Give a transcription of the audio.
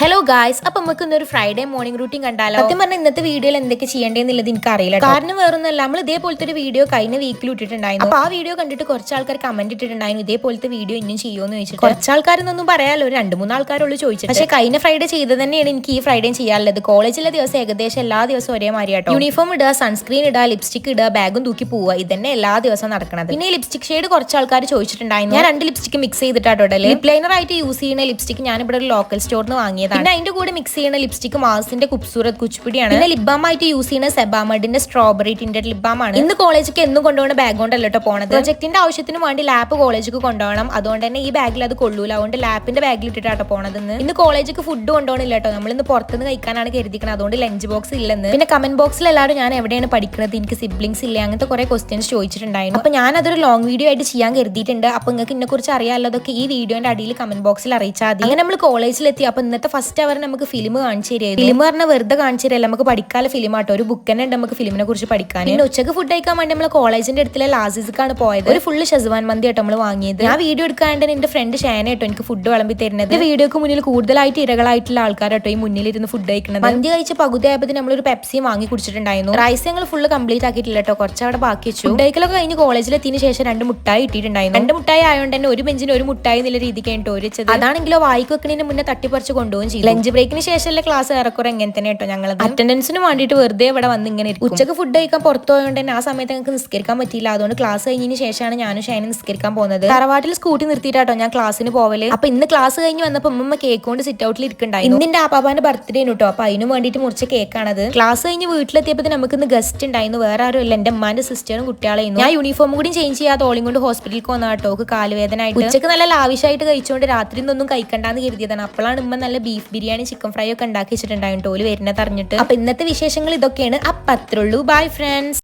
Hello guys അപ്പൊ നമുക്ക് ഇന്നൊരു ഫ്രൈഡേ മോർണിംഗ് റൂട്ടീൻ കണ്ടാലോ? സത്യം പറഞ്ഞാൽ ഇന്നത്തെ വീഡിയോയിൽ എന്തൊക്കെ ചെയ്യേണ്ടതെന്നുള്ളത് എനിക്ക് അറിയില്ല കാരണം വേറൊന്നല്ല നമ്മൾ ഇതേപോലത്തെ ഒരു വീഡിയോ കഴിഞ്ഞ വീക്കിൽ ഇട്ടിട്ടുണ്ടായിരുന്നു. അപ്പൊ ആ വീഡിയോ കണ്ടിട്ട് കുറച്ച് ആൾക്കാർ കമന്റ് ഇട്ടിട്ടുണ്ടായിരുന്നു ഇതേപോലത്തെ വീഡിയോ ഇനിയും ചെയ്യുമെന്ന് ചോദിച്ചിട്ട്. കുറച്ച് ആൾക്കാരെന്നൊന്നും പറയാലോ ഒരു രണ്ട് മൂന്ന് ആൾക്കാരുള്ളൂ ചോദിച്ചത് പക്ഷേ കഴിഞ്ഞ ഫ്രൈഡേ ചെയ്ത് തന്നെയാണ് എനിക്ക് ഈ ഫ്രൈഡേ ചെയ്യാനുള്ളത്. കോളേജിലെ ദിവസം ഏകദേശം എല്ലാ ദിവസവും ഒരേ മാതിരി കേട്ടോ യൂണിഫോം ഇടുക സൺസ്ക്രീൻ ഇടുക ലിപ്സ്റ്റിക് ഇടുക ബാഗും തൂക്കി പോവുക. ഇതന്നെ എല്ലാ ദിവസവും നടക്കണത്. പിന്നെ ലിപ്സ്റ്റിക് ഷെയ്ഡ് കുറച്ച് ആൾക്കാർ ചോദിച്ചിട്ടുണ്ടായിരുന്നു. ഞാൻ രണ്ട് ലിപ്സ്റ്റിക് മിക്സ് ചെയ്തിട്ടാട്ടോ ലിപ് ലൈനർ ആയിട്ട് യൂസ് ചെയ്യുന്ന ലിപ്സ്റ്റിക് ഞാൻ ഇവിടെ ഒരു ലോക്കൽ സ്റ്റോറിൽ നിന്ന് പിന്നെ അതിന്റെ കൂടെ മിക്സ് ചെയ്യുന്ന ലിപ്സ്റ്റിക് മാസിന്റെ ഖുബ്സൂറത്ത് കുച്ചിപ്പിടിയാണ്. പിന്നെ ലിബാം ആയിട്ട് യൂസ് ചെയ്യുന്ന സെബാമഡിന്റെ സ്ട്രോബെറി ടിൻഡഡ് ലിബാം ആണ് ഇന്ന് കോളേജിലേക്ക് എന്നും കൊണ്ടുപോകുന്ന ബാഗ് കൊണ്ടല്ല പോണത്? പ്രൊജക്ടിന്റെ ആവശ്യത്തിന് വേണ്ടി ലാപ്പ് കോളേജിലേക്ക് കൊണ്ടുപോകണം. അതുകൊണ്ട് തന്നെ ഈ ബാഗിൽ അത് കൊള്ളൂല. അതുകൊണ്ട് ലാപ്പിന്റെ ബാഗിൽ ഇട്ടിട്ടാട്ടോ പോണത് ഇന്ന്. ഇന്ന് കോളേജിലേക്ക് ഫുഡ് കൊണ്ടുപോകണില്ല കേട്ടോ നമ്മൾ ഇന്ന് പുറത്തുനിന്ന് കഴിക്കാനാണ് കരുതിക്കുന്നത് അതുകൊണ്ട് ലഞ്ച് ബോക്സ് ഇല്ലെന്ന് പിന്നെ കമന്റ് ബോക്സിൽ എല്ലാവരും ഞാൻ എവിടെയാണ് പഠിക്കുന്നത് എനിക്ക് സിബ്ലിങ്സ് ഇല്ല? അങ്ങനത്തെ കുറെ ക്വസ്റ്റ്യൻസ് ചോദിച്ചിട്ടുണ്ടായിരുന്നു. അപ്പൊ ഞാൻ അതൊരു ലോങ് വീഡിയോ ആയിട്ട് ചെയ്യാൻ കരുതിയിട്ടുണ്ട്. അപ്പൊ നിങ്ങൾക്ക് ഇതിനെ കുറിച്ച് അറിയാമല്ലോ അതൊക്കെ ഈ വീഡിയോന്റെ അടിയിൽ കമന്റ് ബോക്സിൽ അറിയിച്ചാൽ മതി. അങ്ങനെ നമ്മൾ കോളേജിലെത്തി അപ്പൊ ഇന്നത്തെ ഫസ്റ്റ് അവർ നമുക്ക് ഫിലിം കാണിച്ചു തരുമായിരുന്നു ഫിലിം പറഞ്ഞാൽ വെറുതെ കാണിച്ചു തരല്ല. നമുക്ക് പഠിക്കാനുള്ള ഫിലിം ആട്ടോ. ഒരു ബുക്ക് തന്നെ ഉണ്ട് നമുക്ക് ഫിലിമിനെ കുറിച്ച് പഠിക്കാൻ. പിന്നെ ഉച്ചയ്ക്ക് ഫുഡ് കഴിക്കാൻ വേണ്ടി നമ്മൾ കോളേജിന്റെ അടുത്തുള്ള ലാസിസ്ക്കാണ് പോയത്. ഒരു ഫുള്ള് ഷെസ്വാൻ മന്തി ആട്ടോ നമ്മൾ വാങ്ങിയത്. ഞാൻ വീഡിയോ എടുക്കാണ്ട് എന്റെ ഫ്രണ്ട് ഷാന ആട്ടോ എനിക്ക് ഫുഡ് വിളമ്പി തരുന്നത്. വീഡിയോക്ക് മുന്നിൽ കൂടുതലായിട്ട് ഇരകളായിട്ടുള്ള ആൾക്കാരാട്ടോ ഈ മുന്നിലിരുന്ന് ഫുഡ് കഴിക്കുന്നത്. മന്തി കഴിച്ച പകുതി ആയപ്പോൾ ഒരു പെപ്സിയും വാങ്ങി കുടിച്ചിട്ടുണ്ടായിരുന്നു. റൈസ് ഞങ്ങൾ ഫുള്ള് കംപ്ലീറ്റ് ആക്കിയിട്ടില്ല കേട്ടോ കുറച്ച് അവിടെ ബാക്കി വെച്ചു. ഫുഡ് കഴിക്കലൊക്കെ കഴിഞ്ഞ് കോളേജിലെത്തിയതിന് ശേഷം രണ്ട് മുട്ടായി ഇട്ടിട്ടുണ്ടായിരുന്നു രണ്ട് മുട്ടായി ആയതുകൊണ്ട് തന്നെ ഒരു ബെഞ്ചിന് ഒരു മുട്ടായി എന്നുള്ള രീതിക്ക് കേട്ടോ ഒരു വെച്ചത്. അതാണെങ്കിലോ വായിക്ക് മുന്നേ തട്ടിപ്പറിച്ച് കൊണ്ടുപോകും ചെയ്യും ലഞ്ച് ബ്രേക്കിന് ശേഷമുള്ള ക്ലാസ് ഏറെക്കുറെ എങ്ങനെ തന്നെ കേട്ടോ ഞങ്ങൾ അറ്റൻഡൻസിന് വേണ്ടിയിട്ട് വെറുതെ ഇവിടെ വന്ന് ഇങ്ങനെ ഉച്ചയ്ക്ക് ഫുഡ് കഴിക്കാൻ പുറത്തു പോയതുകൊണ്ട് തന്നെ ആ സമയത്ത് ഞങ്ങൾക്ക് നിസ്കരിക്കാൻ പറ്റിയില്ല. അതുകൊണ്ട് ക്ലാസ് കഴിഞ്ഞതിന് ശേഷമാണ് ഞാനും ഷൈനും നിസ്കരിക്കാൻ പോകുന്നത്. തറവാട്ടിൽ സ്കൂട്ടി നിർത്തിയിട്ടാട്ടോ ഞാൻ ക്ലാസ്സിന് പോവൽ. അപ്പൊ ഇന്ന് ക്ലാസ് കഴിഞ്ഞ് വന്നപ്പോൾ ഉമ്മ കേക്ക് കൊണ്ട് സിറ്റ് ഔട്ടിൽ ഇരിക്കുന്നുണ്ടായി ഇന്നിന്റെ ആപ്പാപ്പാന്റെ ബർത്ത്ഡേ കേട്ടോ. അപ്പൊ അതിന് വേണ്ടിയിട്ട് മുറിച്ച കേക്കാണത്. ക്ലാസ് കഴിഞ്ഞ് വീട്ടിലെത്തിയപ്പോൾ നമുക്ക് ഇന്ന് ഗസ്റ്റ് ഉണ്ടായിരുന്നു. വേറെ ആരും ഇല്ല. എന്റെ അമ്മാന്റെ സിസ്റ്ററും കുട്ടികളായിരുന്നു. ഞാൻ യൂണിഫോം കൂടി ചേഞ്ച് ചെയ്യാതെ ഓളിയും കൊണ്ട് ഹോസ്പിറ്റലിൽ പോകുന്ന കേട്ടോ. ഓക്ക് കാലുവേദന ആയിട്ട് ഉച്ചയ്ക്ക് നല്ല ലാവിഷായിട്ട് കഴിച്ചുകൊണ്ട് രാത്രി ഒന്നും കഴിക്കണ്ടെന്ന് കരുതിയതാണ്. അപ്പോഴാണ് ഉമ്മ നല്ല ബീഫ് ബിരിയാണി ചിക്കൻ ഫ്രൈ ഒക്കെ ഉണ്ടാക്കി വെച്ചിട്ടുണ്ടായിരുന്നു. ടോൽ വരുന്നത് അറിഞ്ഞിട്ട്. അപ്പൊ ഇന്നത്തെ വിശേഷങ്ങൾ ഇതൊക്കെയാണ്. അപ്പൊ അത്രയുള്ളൂ ബൈ ഫ്രണ്ട്സ്